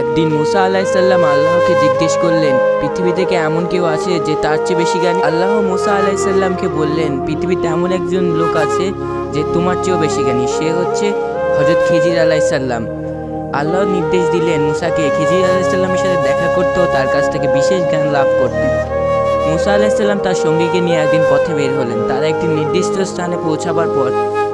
একদিন মুসা আলাইসাল্লাম আল্লাহকে জিজ্ঞেস করলেন, পৃথিবী থেকে এমন কেউ আছে যে তার চেয়ে বেশি জ্ঞানী? আল্লাহ মুসা আলাইসাল্লামকে বললেন, পৃথিবীতে এমন একজন লোক আছে যে তোমার চেয়েও বেশি জ্ঞানী। সে হচ্ছে হজরত খিজির আলাইসাল্লাম আল্লাহ নির্দেশ দিলেন মুসাকে খিজির আলাইসাল্লামের সাথে দেখা করতে তার কাছ থেকে বিশেষ জ্ঞান লাভ করতে। মুসা আলাইসাল্লাম তার সঙ্গীকে নিয়ে একদিন পথে বের হলেন। তারা একটি নির্দিষ্ট স্থানে পৌঁছাবার পর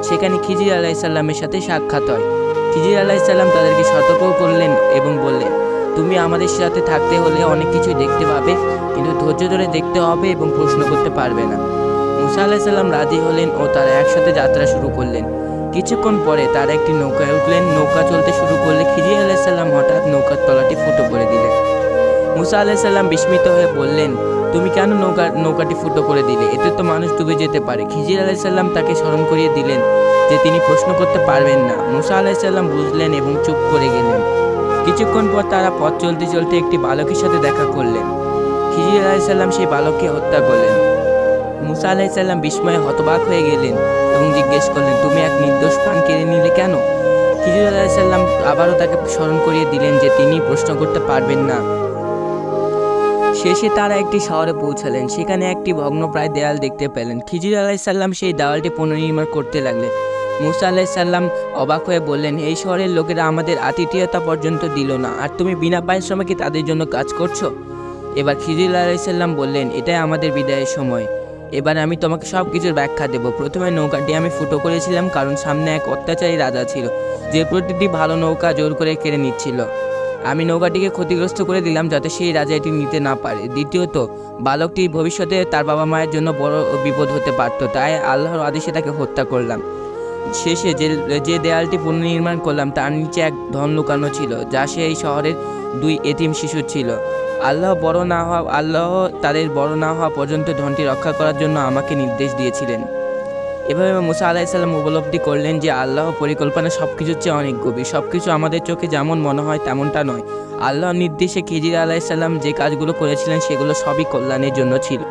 সেখানে খিজির আলাইসাল্লামের সাথে সাক্ষাৎ হয়। খিজির আলাইসাল্লাম তাদেরকে সতর্ক করলেন এবং বললেন, তুমি আমাদের সাথে থাকতে হলে অনেক কিছুই দেখতে পাবে, কিন্তু ধৈর্য ধরে দেখতে হবে এবং প্রশ্ন করতে পারবে না। মুসা আলাইসাল্লাম রাজি হলেন ও তারা একসাথে যাত্রা শুরু করলেন। কিছুক্ষণ পরে তারা একটি নৌকায় উঠলেন। নৌকা চলতে শুরু করলে খিজির আলাইসাল্লাম হঠাৎ নৌকার তলাটি ফুটো করে দিলেন। মুসা আলাইসাল্লাম বিস্মিত হয়ে বললেন, তুমি কেন নৌকা, নৌকাটি ফুটো করে দিলে? এতে তো মানুষ ডুবে যেতে পারে। খিজির আলাইসাল্লাম তাকে স্মরণ করিয়ে দিলেন যে তিনি প্রশ্ন করতে পারবেন না। মুসা আলাইসাল্লাম বুঝলেন এবং চুপ করে গেলেন। কিছুক্ষণ পর তারা পথ চলতে চলতে একটি বালকের সাথে দেখা করলেন। খিজির আলাইসাল্লাম সেই বালককে হত্যা করলেন। মুসা আলাইসাল্লাম বিস্ময়ে হতবাক হয়ে গেলেন এবং জিজ্ঞেস করলেন, তুমি এক নির্দোষ প্রাণ কেড়ে নিলে কেন? খিজির আলাইসাল্লাম আবারও তাকে স্মরণ করিয়ে দিলেন যে তিনি প্রশ্ন করতে পারবেন না। শেষে তারা একটি শহরে পৌঁছালেন। সেখানে একটি ভগ্নপ্রায় দেয়াল দেখতে পেলেন। খিজির আলাইসাল্লাম সেই দেওয়ালটি পুনর্নির্মাণ করতে লাগলেন। মুসা আলাইসাল্লাম অবাক হয়ে বললেন, এই শহরের লোকেরা আমাদের আতিথেয়তা পর্যন্ত দিল না, আর তুমি বিনা পারিশ্রমিকে তাদের জন্য কাজ করছ? এবার খিজির আলাইসাল্লাম বললেন, এটাই আমাদের বিদায়ের সময়। এবার আমি তোমাকে সব কিছুর ব্যাখ্যা দেব। প্রথমে নৌকাটি আমি ফুটো করেছিলাম, কারণ সামনে এক অত্যাচারী রাজা ছিল, যে প্রতিটি ভালো নৌকা জোর করে কেড়ে নিচ্ছিল। আমি নৌকাটিকে ক্ষতিগ্রস্ত করে দিলাম যাতে সেই রাজা এটি নিতে না পারে। দ্বিতীয়ত, বালকটি ভবিষ্যতে তার বাবা মায়ের জন্য বড় বিপদ হতে পারত, তাই আল্লাহর আদেশে তাকে হত্যা করলাম। শেষে যে যে দেয়ালটি পুনর্নির্মাণ করলাম, তার নিচে এক ধন লুকানো ছিল, যা সে এই শহরের দুই এতিম শিশু ছিল। আল্লাহ বড় না হওয়া, আল্লাহ তাদের বড় না হওয়া পর্যন্ত ধনটি রক্ষা করার জন্য আমাকে নির্দেশ দিয়েছিলেন। এভাবে মুসা আলাইসাল্লাম উপলব্ধি করলেন যে আল্লাহ পরিকল্পনা সব কিছুর চেয়ে অনেক গভীর। সব কিছু আমাদের চোখে যেমন মনে হয় তেমনটা নয়। আল্লাহর নির্দেশে খিজির আলাইসাল্লাম যে কাজগুলো করেছিলেন সেগুলো সবই কল্যাণের জন্য ছিল।